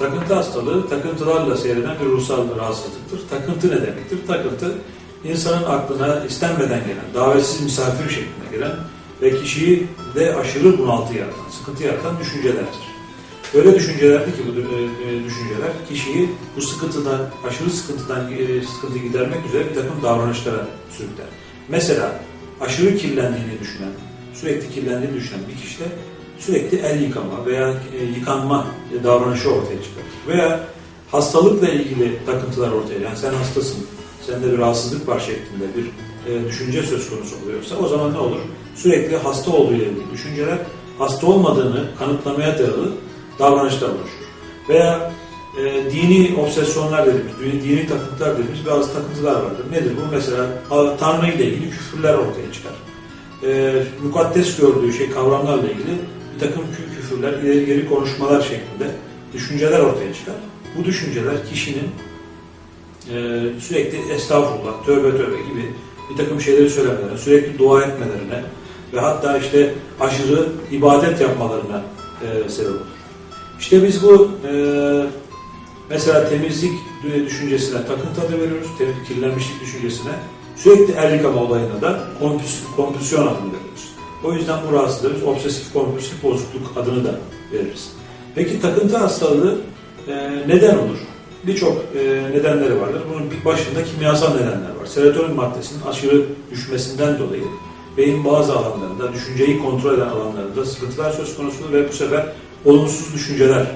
Takıntı hastalığı takıntılarla seyreden bir ruhsal rahatsızlıktır. Takıntı ne demektir? Takıntı insanın aklına istenmeden gelen, davetsiz misafir şeklinde gelen ve kişiyi de aşırı bunaltı yaratan, sıkıntı yaratan düşüncelerdir. Böyle düşüncelerdi ki bu e, e, düşünceler kişiyi bu sıkıntıdan, aşırı sıkıntıdan e, sıkıntı gidermek üzere bir takım davranışlara sürükler. Mesela aşırı kirlendiğini düşünen, sürekli kirlendiğini düşünen bir kişide sürekli el yıkama veya e, yıkanma davranışı ortaya çıkar. Veya hastalıkla ilgili takıntılar ortaya, yani sen hastasın, sende bir rahatsızlık var şeklinde bir e, düşünce söz konusu oluyorsa o zaman ne olur? Sürekli hasta olduğu ile ilgili düşünceler hasta olmadığını kanıtlamaya dayalı davranışlar oluşur. Veya e, dini obsesyonlar dediğimiz, dini, takıntılar dediğimiz bazı takıntılar vardır. Nedir bu? Mesela Tanrı ile ilgili küfürler ortaya çıkar. E, mukaddes gördüğü şey kavramlarla ilgili bir takım kü- küfürler, ileri geri konuşmalar şeklinde düşünceler ortaya çıkar. Bu düşünceler kişinin e, sürekli estağfurullah, tövbe tövbe gibi bir takım şeyleri söylemelerine, sürekli dua etmelerine ve hatta işte aşırı ibadet yapmalarına e, sebep olur. İşte biz bu e, mesela temizlik düşüncesine takıntı adı veriyoruz, kirlenmişlik düşüncesine. Sürekli el yıkama olayına da kompüs, kompülsiyon adını veriyoruz. O yüzden bu rahatsızlığı biz obsesif kompulsif bozukluk adını da veririz. Peki takıntı hastalığı e, neden olur? Birçok e, nedenleri vardır. Bunun bir başında kimyasal nedenler var. Serotonin maddesinin aşırı düşmesinden dolayı beyin bazı alanlarında, düşünceyi kontrol eden alanlarında sıkıntılar söz konusudur ve bu sefer olumsuz düşünceler,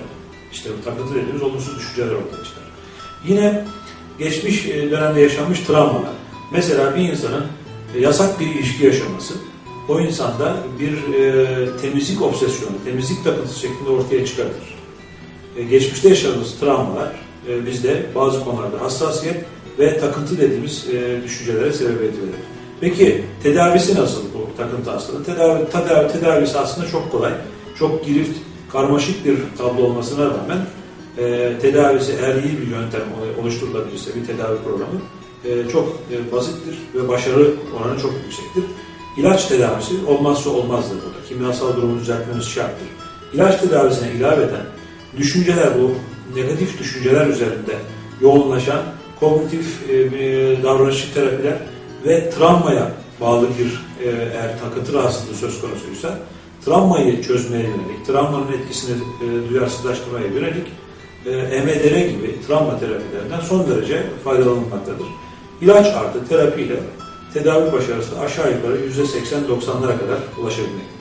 işte bu takıntı dediğimiz olumsuz düşünceler ortaya çıkar. Yine geçmiş e, dönemde yaşanmış travmalar. Mesela bir insanın e, yasak bir ilişki yaşaması, o insanda bir e, temizlik obsesyonu, temizlik takıntısı şeklinde ortaya çıkartır. E, geçmişte yaşadığımız travmalar e, bizde bazı konularda hassasiyet ve takıntı dediğimiz e, düşüncelere sebebiyet verir. Peki tedavisi nasıl bu takıntı hastalığı? Tedavi, tedavi, tedavisi aslında çok kolay. Çok girift, karmaşık bir tablo olmasına rağmen e, tedavisi eğer iyi bir yöntem oluşturulabilirse bir tedavi programı e, çok e, basittir ve başarı oranı çok yüksektir. İlaç tedavisi olmazsa olmazdır burada. Kimyasal durumu düzeltmemiz şarttır. İlaç tedavisine ilaveten düşünceler bu negatif düşünceler üzerinde yoğunlaşan kognitif e, davranışçı terapiler ve travmaya bağlı bir e, eğer takıntı rahatsızlığı söz konusuysa travmayı çözmeye yönelik, travmanın etkisini e, duyarsızlaştırmaya yönelik e, EMDR gibi travma terapilerinden son derece faydalanılmaktadır. İlaç artı terapiyle tedavi başarısı aşağı yukarı %80-90'lara kadar ulaşabilmektedir.